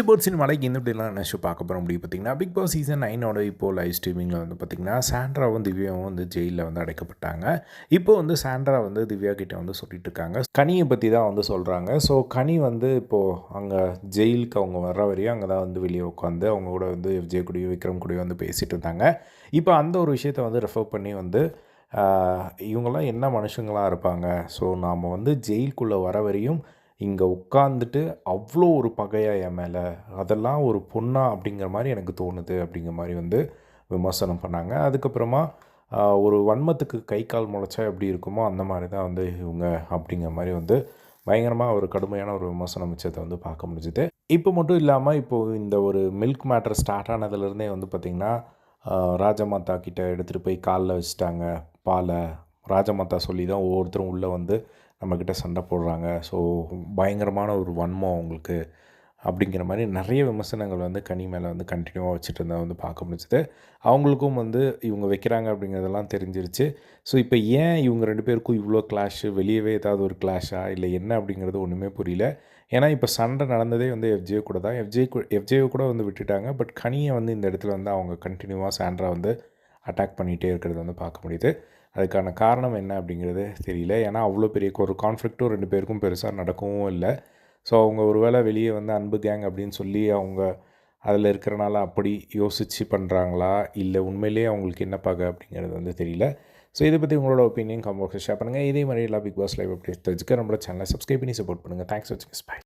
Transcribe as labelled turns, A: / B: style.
A: பிச்சு போர்ட் சினிமாலைக்கு இந்த இப்படிலாம் என்ன பார்க்க போகிறோம் முடியும் பார்த்தீங்கன்னா பிக் பாஸ் சீசன் நைனோட இப்போது லைவ் ஸ்ட்ரீமிங்கில் வந்து பார்த்திங்கன்னா சாண்ட்ராவும் திவ்யாவும் வந்து ஜெயிலில் வந்து அடைக்கப்பட்டாங்க. இப்போ வந்து சாண்ட்ரா வந்து திவ்யா கிட்டே வந்து சொல்லிட்டு இருக்காங்க. கனியை பற்றி தான் வந்து சொல்கிறாங்க ஸோ கனி வந்து இப்போது அங்கே ஜெயிலுக்கு அவங்க வர்ற வரையும் அங்கே தான் வந்து வெளியே உட்காந்து அவங்க கூட வந்து விஜய் கூடயோ விக்ரம் கூடயோ வந்து பேசிகிட்டு இருந்தாங்க. இப்போ அந்த ஒரு விஷயத்தை வந்து ரெஃபர் பண்ணி வந்து ஆஹ், இவங்கெல்லாம் என்ன மனுஷங்களாக இருப்பாங்க? ஸோ நாம் வந்து ஜெயிலுக்குள்ளே வர வரையும் இங்கே உட்காந்துட்டு அவ்வளோ ஒரு பகையாக என் மேலே அதெல்லாம் ஒரு பொண்ணா அப்படிங்கிற மாதிரி எனக்கு தோணுது அப்படிங்கிற மாதிரி வந்து விமர்சனம் பண்ணாங்க. அதுக்கப்புறமா ஒரு வன்மத்துக்கு கை கால் முளைச்சா எப்படி இருக்குமோ அந்த மாதிரி தான் வந்து இவங்க அப்படிங்கிற மாதிரி வந்து பயங்கரமாக ஒரு கடுமையான ஒரு விமர்சனம் மிச்சத்தை வந்து பார்க்க முடிஞ்சுது. இப்போ மட்டும் இல்லாமல் இப்போது இந்த ஒரு மில்க் மேட்டர் ஸ்டார்ட் ஆனதுலேருந்தே வந்து பார்த்திங்கன்னா ராஜமாதா கிட்டே எடுத்துகிட்டு போய் காலில் வச்சுட்டாங்க பாலை. ராஜமாதா சொல்லி தான் ஒவ்வொருத்தரும் உள்ளே வந்து நம்மக்கிட்ட சண்டை போடுறாங்க. ஸோ பயங்கரமான ஒரு வன்மம் அவங்களுக்கு அப்படிங்கிற மாதிரி நிறைய விமர்சனங்கள் வந்து கனி மேலே வந்து கண்டினியூவாக வச்சுட்டு இருந்தால் வந்து பார்க்க முடிஞ்சது. அவங்களுக்கும் வந்து இவங்க வைக்கிறாங்க அப்படிங்கிறதெல்லாம் தெரிஞ்சிருச்சு. ஸோ இப்போ ஏன் இவங்க ரெண்டு பேருக்கும் இவ்வளோ கிளாஷு வெளியவே ஏதாவது ஒரு கிளாஷா இல்லை என்ன அப்படிங்கிறது ஒன்றுமே புரியல. ஏன்னா இப்போ சண்டை நடந்ததே வந்து எஃப்ஜே கூட தான். எஃப்ஜே எஃப்ஜேவை கூட வந்து விட்டுட்டாங்க. பட் கனியை வந்து இந்த இடத்துல வந்து அவங்க கண்டினியூவாக சாண்ட்ரா வந்து அட்டாக் பண்ணிகிட்டே இருக்கிறது வந்து பார்க்க முடியுது. அதுக்கான காரணம் என்ன அப்படிங்கிறது தெரியல. ஏன்னா அவ்வளோ பெரிய ஒரு கான்ஃப்ளிக்ட்டும் ரெண்டு பேருக்கும் பெருசாக நடக்கவும் இல்லை. ஸோ அவங்க ஒருவேளை வெளியே வந்து அன்பு கேங் அப்படின்னு சொல்லி அவங்க அதில் இருக்கிறனால அப்படி யோசித்து பண்ணுறாங்களா இல்லை உண்மையிலேயே அவங்களுக்கு என்ன பகை அப்படிங்கிறது வந்து தெரியல. ஸோ இதை பற்றி உங்களோட ஒப்பீனியன் கம்பாக்ஸில் ஷேர் பண்ணுங்கள் இதே மாதிரி எல்லா பிக் பாஸ் லைவ் அப்படி தெரிஞ்சுக்க நம்மளோட சேனலை சப்ஸ்கிரைப் பண்ணி சப்போர்ட் பண்ணுங்கள் தேங்க்ஸ் வச்சுங்க பை